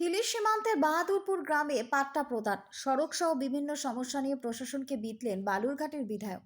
হিলি সীমান্তের বাহাদুরপুর গ্রামে পাট্টা প্রদান সড়ক সহ বিভিন্ন সমস্যা নিয়ে প্রশাসনকে বিতলেন বালুরঘাটের বিধায়ক।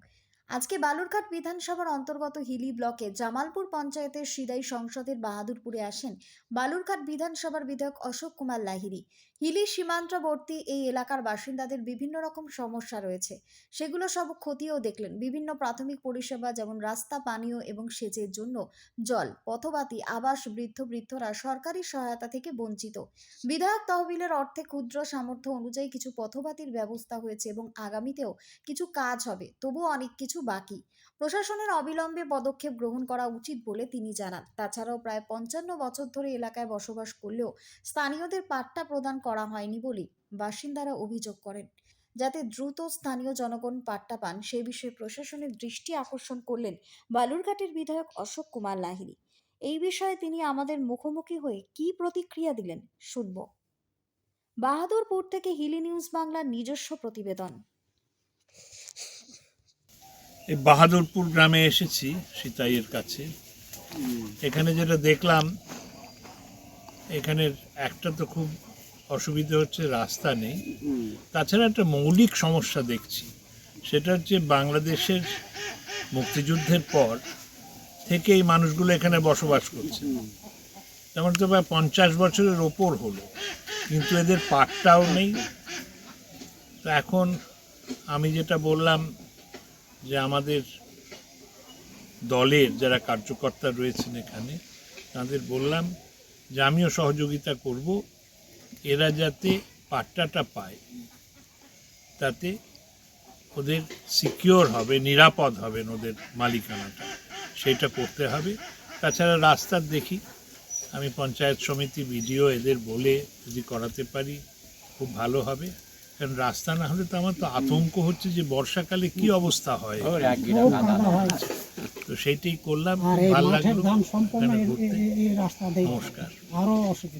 আজকে বালুরঘাট বিধানসভার অন্তর্গত হিলি ব্লকে জামালপুর পঞ্চায়েতের সিদাই সংসদের বাহাদুরপুরে আসেন বালুরঘাট বিধানসভার বিধায়ক অশোক কুমার লাহিড়ী। হিলি সীমান্তবর্তী এই এলাকার বাসিন্দাদের বিভিন্ন রকম সমস্যা রয়েছে। সেগুলো সব খতিয়েও দেখলেন বিভিন্ন প্রাথমিক পরিষেবা যেমন রাস্তা, পানীয় এবং সেচের জন্য জল, পথবাতি, আবাস, বৃদ্ধ বৃদ্ধরা সরকারি সহায়তা থেকে বঞ্চিত। বিধায়ক তহবিলের অর্থে ক্ষুদ্র সামর্থ্য অনুযায়ী কিছু পথবাতির ব্যবস্থা হয়েছে এবং আগামীতেও কিছু কাজ হবে। তবুও অনেক কিছু বাকি। প্রশাসনের অবিলম্বে পদক্ষেপ গ্রহণ করা উচিত বলে তিনি জানান। তাছাড়াও প্রায় পঞ্চান্ন বছর ধরে এলাকায় বসবাস করলেও স্থানীয়দের পাট্টা প্রদান করা হয়নি বলে বাসিন্দারা অভিযোগ করেন। যাতে দ্রুত স্থানীয় জনগণ পাট্টা পান, সে বিষয়ে প্রশাসনের দৃষ্টি আকর্ষণ করলেন বালুরঘাটের বিধায়ক অশোক কুমার লাহিড়ী। এই বিষয়ে তিনি আমাদের মুখোমুখি হয়ে কি প্রতিক্রিয়া দিলেন শুনব। বাহাদুরপুর থেকে হিলি নিউজ বাংলার নিজস্ব প্রতিবেদন। এই বাহাদুরপুর গ্রামে এসেছি সীতাইয়ের কাছে। এখানে যেটা দেখলাম, এখানের একটা তো খুব অসুবিধা হচ্ছে রাস্তা নেই। তাছাড়া একটা মৌলিক সমস্যা দেখছি সেটা হচ্ছে বাংলাদেশের মুক্তিযুদ্ধের পর থেকে এই মানুষগুলো এখানে বসবাস করছে। যেমন তো প্রায় পঞ্চাশ বছরের ওপর হলো, কিন্তু এদের পাটটাও নেই। তো এখন আমি যেটা বললাম যে আমাদের দলের যারা কার্যকর্তা রয়েছেন এখানে, তাদের বললাম যে আমিও সহযোগিতা করব, এরা যাতে পাট্টাটা পায়, তাতে ওদের সিকিওর হবে, নিরাপদ হবেন ওদের মালিকানাটা। সেটা করতে হবে। তাছাড়া রাস্তার দেখি, আমি পঞ্চায়েত সমিতি ভিডিও এদের বলে যদি করাতে পারি, খুব ভালো হবে। কারণ রাস্তা না হলে তো আমার তো আতঙ্ক হচ্ছে যে বর্ষাকালে কি অবস্থা হয়। হয় তো সেইটাই করলাম ভালো লাগল। নমস্কার। আরও অসুবিধা।